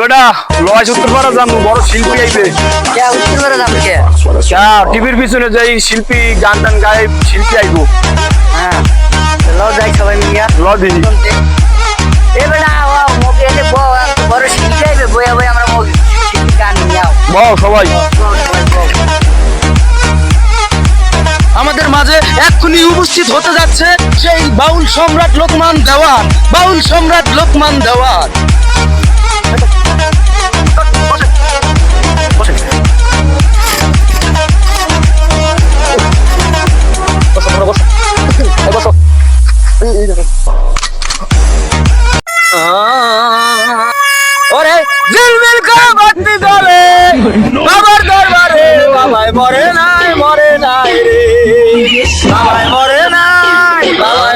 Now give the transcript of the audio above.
বেটা লয় বড় শিল্পী আইবে। কে উত্তর করে যাব কে? টিভির পিছনে যাই শিল্পী গান টান গায়ে শিল্পী আইবো। হ্যাঁ ল যাই সবাই বড় শিল্পী আইবে বইয়া বই আমরা মোকে শিল্পী গান নিয়ে আও। সবাই। আমাদের মাঝে এক্ষুনি উপস্থিত হতে যাচ্ছে সেই বাউল সম্রাট লোকমান দেওয়ান। বাউল সম্রাট লোকমান দেওয়ান। ওরে ঝিলমিল করে বাতি জ্বলে। বাবার দরবারে বাবাই মরে নাই মরে নাই রে। বাবাই মরে নাই, বাবাই